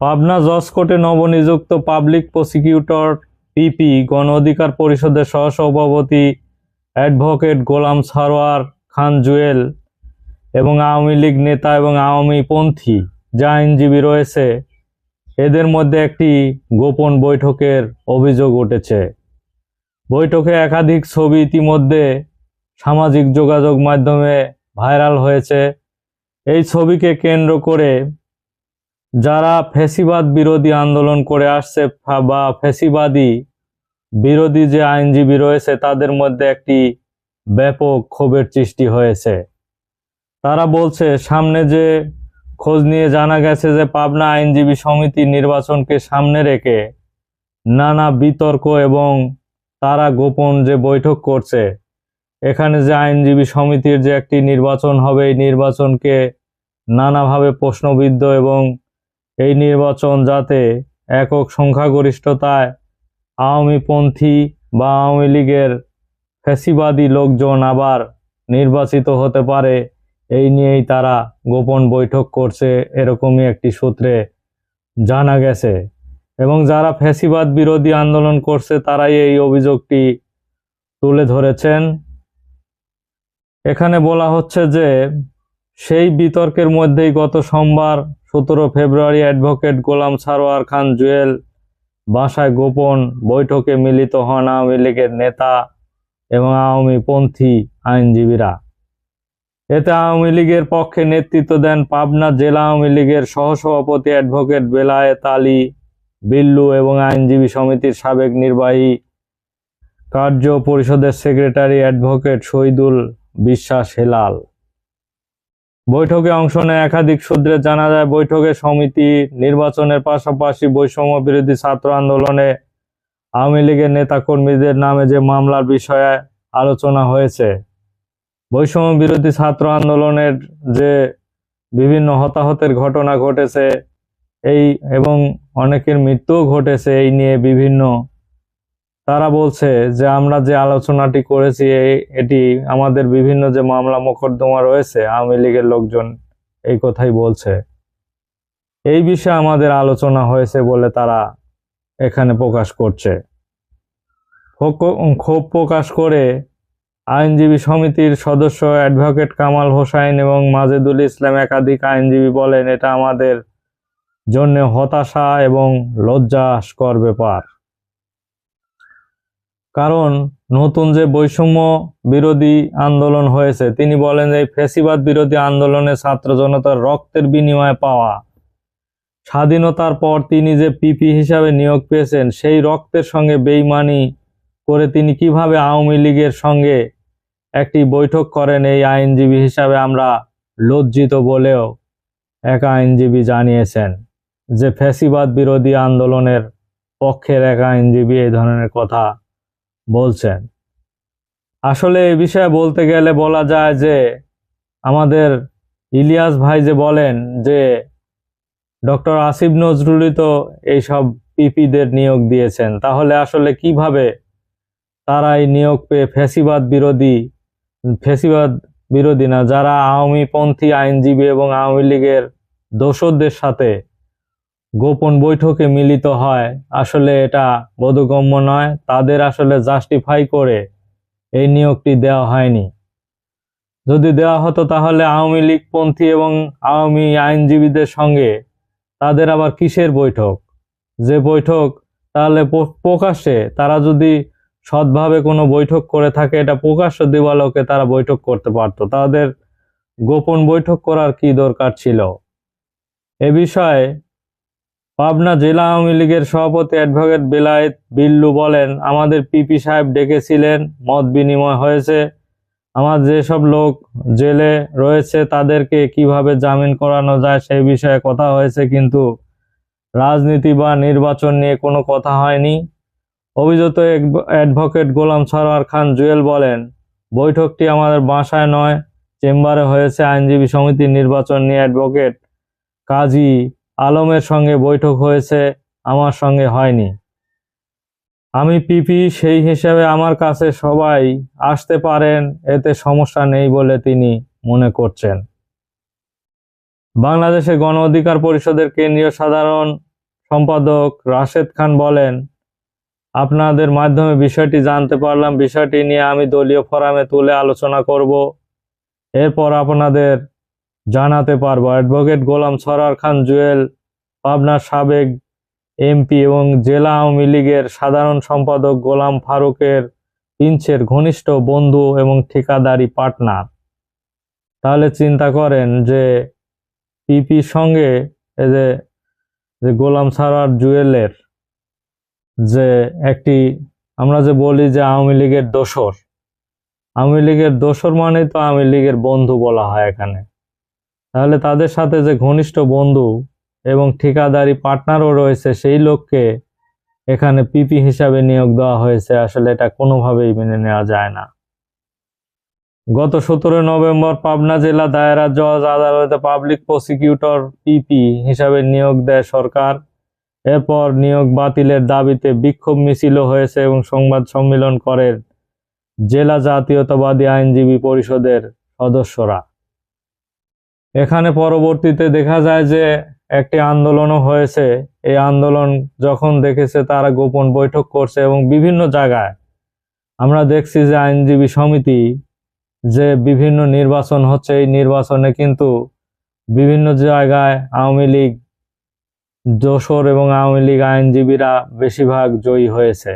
পাবনা জজ কোর্টে নবনিযুক্ত পাবলিক প্রসিকিউটর পিপি, গণ অধিকার পরিষদের সহসভাপতি অ্যাডভোকেট গোলাম সারোয়ার খান জুয়েল এবং আওয়ামী লীগ নেতা এবং আওয়ামী পন্থী যা আইনজীবী রয়েছে, এদের মধ্যে একটি গোপন বৈঠকের অভিযোগ উঠেছে। বৈঠকে একাধিক ছবি ইতিমধ্যে সামাজিক যোগাযোগ মাধ্যমে ভাইরাল হয়েছে। এই ছবিকে কেন্দ্র করে যারা ফ্যাসিবাদ বিরোধী আন্দোলন করে আসছে বা ফ্যাসিবাদী বিরোধী যে আইনজীবী রয়েছে, তাদের মধ্যে একটি ব্যাপক ক্ষোভের সৃষ্টি হয়েছে। তারা বলছে, সামনে যে খোঁজ নিয়ে জানা গেছে যে পাবনা আইনজীবী সমিতি নির্বাচনকে সামনে রেখে নানা বিতর্ক এবং তারা গোপন যে বৈঠক করছে, এখানে যে আইনজীবী সমিতির যে একটি নির্বাচন হবে, এই নির্বাচনকে নানাভাবে প্রশ্নবিদ্ধ এবং এই নির্বাচন যাতে একক সংখ্যাগরিষ্ঠতায় আওয়ামীপন্থী বা আওয়ামী লীগের ফ্যাসিবাদী লোকজন আবার নির্বাচিত হতে পারে, এই নিয়েই তারা গোপন বৈঠক করছে এরকমই একটি সূত্রে জানা গেছে। এবং যারা ফ্যাসিবাদ বিরোধী আন্দোলন করছে, তারাই এই অভিযোগটি তুলে ধরেছেন। এখানে বলা হচ্ছে যে, সেই বিতর্কের মধ্যেই গত সোমবার সতেরো ফেব্রুয়ারি অ্যাডভোকেট গোলাম সারোয়ার খান জুয়েল বাসায় গোপন বৈঠকে মিলিত হন আওয়ামী লীগের নেতা এবং আওয়ামী পন্থী আইনজীবীরা। এতে আওয়ামী লীগের পক্ষে নেতৃত্ব দেন পাবনা জেলা আওয়ামী লীগের সহসভাপতি অ্যাডভোকেট বেলায়েত আলী বিল্লু এবং আইনজীবী সমিতির সাবেক নির্বাহী কার্য পরিষদের সেক্রেটারি অ্যাডভোকেট শহীদুল বিশ্বাস হেলাল। বৈঠকে অংশ নেয় একাধিক সূত্রে জানা যায়, বৈঠকে সমিতি নির্বাচনের পাশাপাশি বৈষম্য বিরোধী ছাত্র আন্দোলনে আওয়ামী লীগের নেতাকর্মীদের নামে যে মামলার বিষয়ে আলোচনা হয়েছে, বৈষম্য বিরোধী ছাত্র আন্দোলনের যে বিভিন্ন হতাহতের ঘটনা ঘটেছে, এই এবং অনেকের মৃত্যুও ঘটেছে, এই নিয়ে বিভিন্ন তারা বলছে যে, আমরা যে আলোচনাটি করেছি এটি আমাদের বিভিন্ন যে মামলা মোকদ্দমা রয়েছে, আওয়ামী লীগের লোকজন এই কথাই বলছে। এই বিষয়ে আমাদের আলোচনা হয়েছে বলে তারা এখানে প্রকাশ করছে। ক্ষোভ প্রকাশ করে আইনজীবী সমিতির সদস্য অ্যাডভোকেট কামাল হোসাইন এবং মাজেদুল ইসলাম একাধিক আইনজীবী বলেন, এটা আমাদের জন্য হতাশা এবং লজ্জাস্কর ব্যাপার। কারণ নতুন যে বৈষম্য বিরোধী আন্দোলন হয়েছে, তিনি বলেন যে এই ফ্যাসিবাদ বিরোধী আন্দোলনে ছাত্র জনতার রক্তের বিনিময়ে পাওয়া। স্বাধীনতার পর তিনি যে পিপি হিসাবে নিয়োগ পেয়েছেন, সেই রক্তের সঙ্গে বেইমানি করে তিনি কীভাবে আওয়ামী লীগের সঙ্গে একটি বৈঠক করেন, এই আইনজীবী হিসাবে আমরা লজ্জিত বলেও এক আইনজীবী জানিয়েছেন যে ফ্যাসিবাদ বিরোধী আন্দোলনের পক্ষের এক আইনজীবী এই ধরনের কথা বলছেন। আসলে এই বিষয়ে বলতে গেলে বলা যায় যে, আমাদের ইলিয়াস ভাই যে বলেন যে, ডক্টর আসিফ নজরুলই তো এইসব পিপিদের নিয়োগ দিয়েছেন, তাহলে আসলে কীভাবে তারা এই নিয়োগ পেয়ে ফ্যাসিবাদ বিরোধী ফ্যাসিবাদ বিরোধী না, যারা আওয়ামী পন্থী আইনজীবী এবং আওয়ামী লীগের দোসরদের সাথে গোপন বৈঠকে মিলিত হয়। আসলে এটা বোধগম্য নয়, তাদের আসলে জাস্টিফাই করে এই নিয়োগটি দেওয়া হয়নি। যদি দেওয়া হতো তাহলে আওয়ামী লীগপন্থী এবং আওয়ামী আইনজীবীদের সঙ্গে তাদের আবার কিসের বৈঠক? যে বৈঠক তাহলে প্রকাশ্যে তারা যদি সৎভাবে কোনো বৈঠক করে থাকে, এটা প্রকাশ্য দিবালোকে তারা বৈঠক করতে পারতো। তাদের গোপন বৈঠক করার কি দরকার ছিল? এ বিষয়ে পাবনা জেলা আওয়ামী লীগের সভাপতি অ্যাডভোকেট বেলায়েত বিল্লু বলেন, আমাদের পিপি সাহেব ডেকেছিলেন, মত বিনিময় হয়েছে। আমার যেসব লোক জেলে রয়েছে, তাদেরকে কীভাবে জামিন করানো যায় সেই বিষয়ে কথা হয়েছে, কিন্তু রাজনীতি বা নির্বাচন নিয়ে কোনো কথা হয়নি। অভিযুক্ত অ্যাডভোকেট গোলাম সরোয়ার খান জুয়েল বলেন, বৈঠকটি আমাদের বাসায় নয়, চেম্বারে হয়েছে আইনজীবী সমিতির নির্বাচন নিয়ে অ্যাডভোকেট কাজী আলমের সঙ্গে বৈঠক হয়েছে, আমার সঙ্গে হয়নি। আমি পিপি, সেই হিসেবে আমার কাছে সবাই আসতে পারেন, এতে সমস্যা নেই বলে তিনি মনে করছেন। বাংলাদেশের গণ অধিকার পরিষদের কেন্দ্রীয় সাধারণ সম্পাদক রাশেদ খান বলেন, আপনাদের মাধ্যমে বিষয়টি জানতে পারলাম, বিষয়টি নিয়ে আমি দলীয় ফোরামে তুলে আলোচনা করব। এরপর আপনাদের জানাতে পারব। অ্যাডভোকেট গোলাম সরার খান জুয়েল পাবনার সাবেক এমপি এবং জেলা আওয়ামী লীগের সাধারণ সম্পাদক গোলাম ফারুকের পিঞ্চের ঘনিষ্ঠ বন্ধু এবং ঠিকাদারি পার্টনার। তাহলে চিন্তা করেন যে পিপির সঙ্গে এই যে যে গোলাম সারার জুয়েলের যে একটি, আমরা যে বলি যে আওয়ামী লীগের দোসর। আওয়ামী লীগের দোসর মানেই তো আওয়ামী লীগের বন্ধু বলা হয় এখানে। তাহলে তাদের সাথে যে ঘনিষ্ঠ বন্ধু এবং ঠিকাদারি পার্টনারও রয়েছে, সেই লোককে এখানে পিপি হিসাবে নিয়োগ দেওয়া হয়েছে। আসলে এটা কোনোভাবেই মেনে নেওয়া যায় না। গত সতেরো নভেম্বর পাবনা জেলা দায়রা জজ আদালতে পাবলিক প্রসিকিউটর পিপি হিসাবে নিয়োগ দেয় সরকার। এরপর নিয়োগ বাতিলের দাবিতে বিক্ষোভ মিছিলও হয়েছে এবং সংবাদ সম্মেলন করেন জেলা জাতীয়তাবাদী আইনজীবী পরিষদের সদস্যরা। এখানে পরবর্তীতে দেখা যায় যে একটি আন্দোলনও হয়েছে। এই আন্দোলন যখন দেখেছে তারা গোপন বৈঠক করছে এবং বিভিন্ন জায়গায় আমরা দেখছি যে আইনজীবী সমিতি যে বিভিন্ন নির্বাচন হচ্ছে, এই নির্বাচনে কিন্তু বিভিন্ন জায়গায় আওয়ামী লীগ, যশোর এবং আওয়ামী লীগ আইনজীবীরা বেশিরভাগ জয়ী হয়েছে।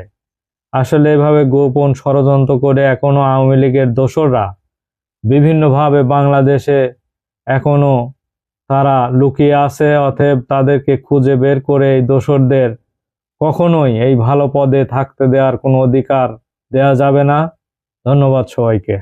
আসলে এভাবে গোপন ষড়যন্ত্র করে এখনও আওয়ামী লীগের দোসররা বিভিন্নভাবে বাংলাদেশে এখনও তারা লুকিয়ে আছে, অতএব তাদেরকে খুঁজে বের করে এই দোসরদের কখনোই এই ভালো পদে থাকতে দেওয়ার কোনো অধিকার দেয়া যাবে না। ধন্যবাদ সবাইকে।